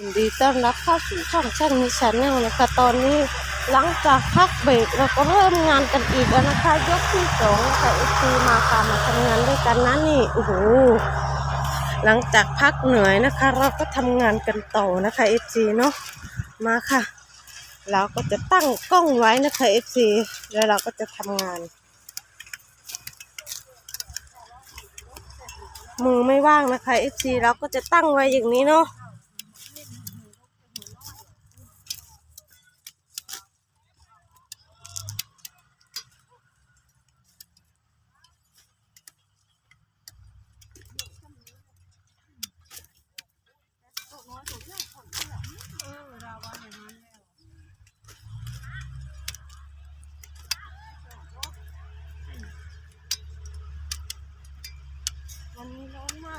ยินดีต้อนรับเข้าสู่ช่องช่างนิชาแนลนะคะตอนนี้หลังจากพักเบรกเราก็เริ่มงานกันอีกแล้วนะคะยกที่สองนะคะเอซีมาค่ะมาทำงานด้วยกันนะนี่โอ้โหหลังจากพักเหนื่อยนะคะ เราก็ทำงานกันต่อนะคะเอซีเนาะมาค่ะ เราก็จะตั้งกล้องไว้นะคะเอซีแล้วเราก็จะทำงานมือไม่ว่างนะคะเอซีเราก็จะตั้งไว้อย่างนี้เนาะ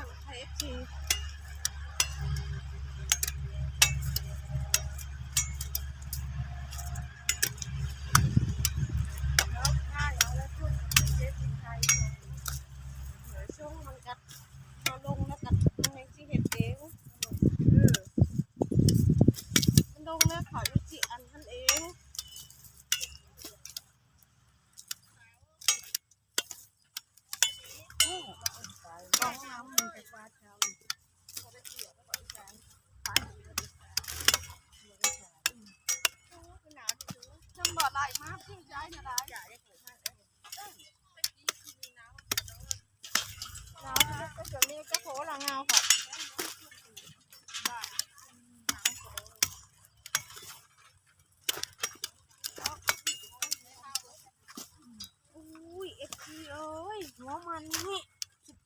ากค่เอฟซี องที่เห็ดเองเออมันลงแล้วเขาอยู่ที่อันท่านเองฉันบอกได้มากที่ใจนะได้ใหญ่เกิดมากเลยน้ำก็จะมีกระโถละเงาค่ะอุ้ยเอฟซีเอ้ยหัวมันนี่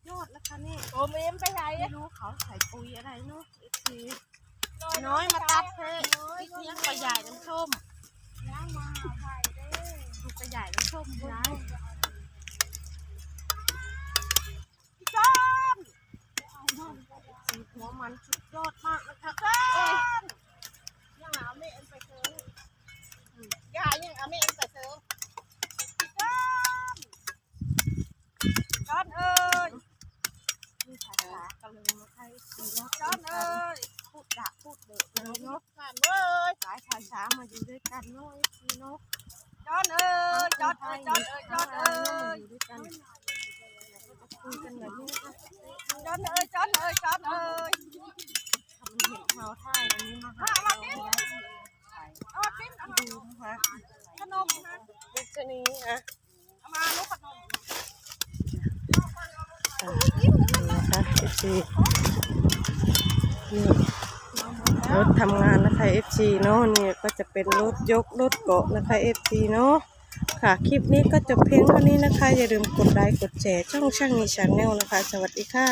ยอดแล้วค่ะนี่โอเมมไปไหนไม่รู้เขาใส่ปุ๋ยอะไรเนาะเอฟซีน้อยมาตัดเพลที่เลี้ยงกระใหญ่น้ำส้มน้ำมาไผ่เด้ดูกระใหญ่น้ำส้มร้ายพี่จ้อนสีหัวมันสุดยอดมากนะคะ จ้อนยังเอาแม่เอ็นไปเซิร์ฟยายยังเอาแม่เอ็นไปเซิร์ฟพี่จ้อนจ้อนเอ้ย มีภาษา กันเลยมาให้สีเนาะจ้อนเอ้ยพูดด่าพูดเดือดเลยเนาะผ่านเอ้ยหลายภาษามาอยู่ด้วยกันเนาะเอฟซีเนาะจ้อนเอ้ยจ้อนเอ้ยจ้อนเอ้ยจ้อนเอ้ยอยู่ด้วยกันคุยกันแบบนี้นะคะจ้อนเอ้ยจ้อนเอ้ยจ้อนเอ้ยทำเห็นเท้าท่ายอันนี้มาหาเราดูนะคะขนมนะเด็กชนี้นะเอามาลูกขนม FC นี่รถทำงานนะคะเอฟซีเนาะนี่ก็จะเป็นรถยกรถเกาะนะคะเอฟซีเนาะค่ะคลิปนี้ก็จบเพียงเท่านี้นะคะ อย่าลืมกดไลค์กดแชร์ช่องช่างนิชาแนลนะคะ สวัสดีค่ะ